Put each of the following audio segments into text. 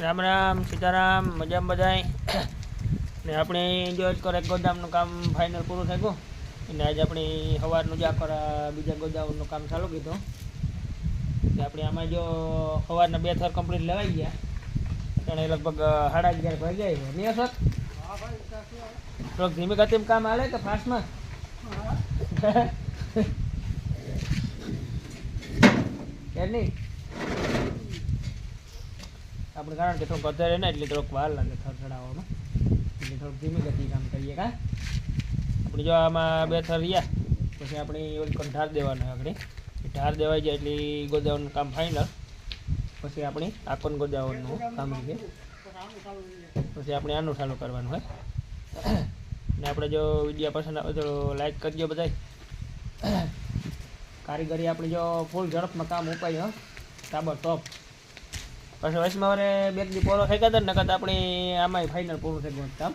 રામ રામ સીતારામ મજામ બધાય? ને આપણે જો જ એક ગોદામનું કામ ફાઇનલ પૂરું થઈ ગયું અને આજે આપણે સવારનું જ આખો આ બીજા ગોદામનું કામ ચાલુ કીધું. કે આપણે આમાં જો સવારના બે થર કમ્પ્લીટ લેવાઈ ગયા. અને લગભગ સાડા અગિયાર વાગ્યા છે. નહીં સર? થોડોક ધીમી ગતિમાં કામ હાલે કે ફાસ્ટમાં કે નહીં આપણે કારણ કે થોડુંક વધારે ને એટલે થોડોક વાર લાગે થર ચડાવવામાં. એટલે થોડુંક ધીમી ગતિ કામ કરીએ કા? આપણે જો આમાં બે થર રહ્યા, પછી આપણે ઓલી કોણ ઢાર દેવાનો આપણે ઢાર દેવાઈ જાય એટલે ગોદાવરનું કામ ફાઇનલ પછી આપણે આકોન ગોદાવરનું કામ છે પછી આપણે આનું ચાલુ કરવાનું હોય. ને આપણે જો વીડિયો પસંદ આવે તો લાઈક કરજો બધાય. કારીગરી આપણી જો ફૂલ ઝડપમાં કામ ઉપાય, હો? તાબડ ટોપ પછી વર્ષમાં મારે બે દી પૂરો થઈ ગયા ને, નકર આપણે આમાં ફાઇનલ પૂરું થઈ ગયું કામ.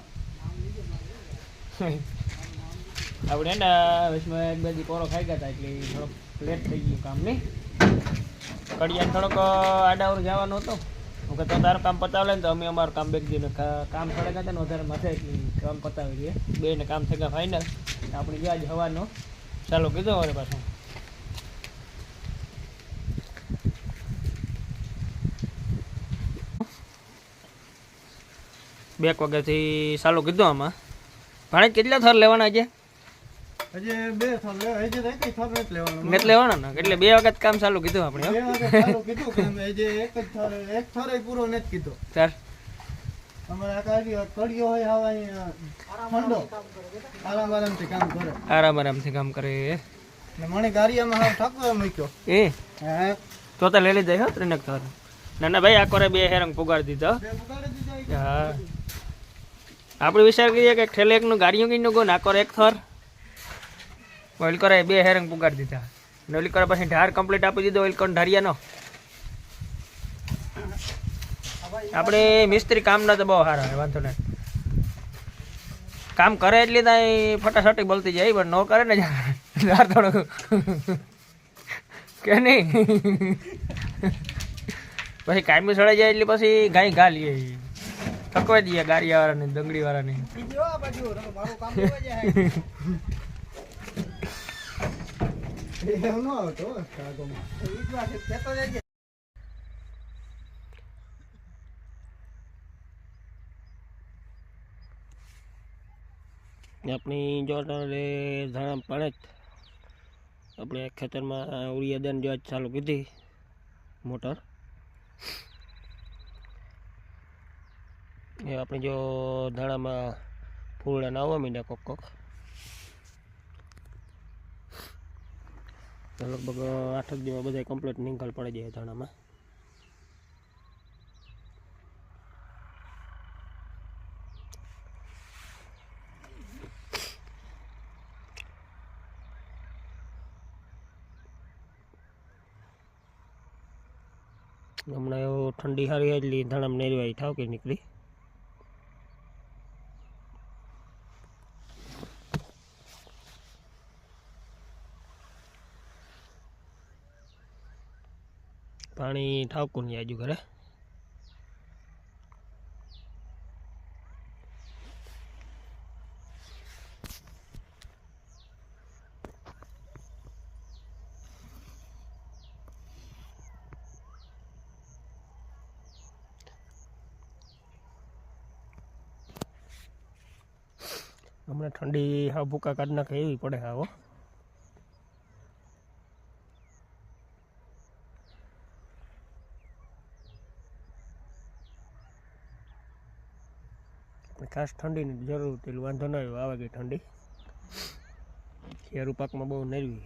આપણે ને વચમાં એક બે દી પૂરો ખાઈ ગયા હતા એટલે થોડોક લેટ થઈ ગયું કામ, નહીં? કડિયાને થોડોક આડાવર જવાનું હતું. હું કે તો તારું કામ પતાવે ને તો અમે અમારું કામ બે દીને કામ થોડા હતા ને વધારે માથે કામ પતાવી દઈએ. બેને કામ થઈ ગયા ફાઇનલ આપણે જ્યાં જ હવાનું. ચાલો, કીધું હવે પાછું. બે એક વાગ્યાથી ચાલુ કીધું આમાં. ભાણે કેટલા થર લેવાના છે? નથી લેવાનો. એટલે લેવાના ને? એટલે બે વખત કામ ચાલુ કીધું આપણે ઠંડો. આરામ આરામથી કામ કરે. આરામ આરામથી કામ કરે. ને મને ગારિયામાં મૂક્યો. એ? તો લઈ લીધા હો ત્રણેક થર. ના ના, ભાઈ, આ કોરે બે હેરંગ પુગાડી દીધો. હા. આપણે વિચાર કરીએ કે ઠેલે એકનું ગાડીઓ કઈ ગો ના કરે એક થર. ઓઇલ કરે બે હેરંગ પુગાડી દીધા. ને ઓલી કરે પછી ઢાર કમ્પ્લીટ આપી દીધો ઓઇલ કોણ ઢારિયાનો. આપણે મિસ્ત્રી કામના તો બહુ સારા વાંધો નહીં. કામ કરે એટલે ત્યાં ફટાફટી બોલતી જાય, પણ ન કરે ને થોડુંક કે નહીં? પછી કાયમી સડાઈ જાય એટલે પછી ગાય ઘા લઈએ. થકવા દઈએ ગાડીવાળાને દંગડીવાળાને. આપણી જો ધાણા પાણે જ. આપણે ખેતરમાં ઉરિયાદાન જો ચાલુ કીધી મોટર. એ આપણે જો ધાણામાં ફૂલડા નાવવા માંડ્યા કોક કોક. લગભગ આઠ દિવસ બધા કમ્પ્લીટ નીકળ પડી જાય ધાણામાં. હમણાં એવો ઠંડી સારી એટલી ધાણામાં નેરવાઈ થાવ કે નીકળી. પાણી ઠાવકું નહીં આજુ ઘરે. હમણાં ઠંડી હા, ભૂકા કાઢ નાખે એવી પડે હાવો ખાસ ઠંડીની જરૂર હતી વાંધો ન આવ્યો આવે ગઈ ઠંડી. ખેરું પાકમાં બહુ નરવી.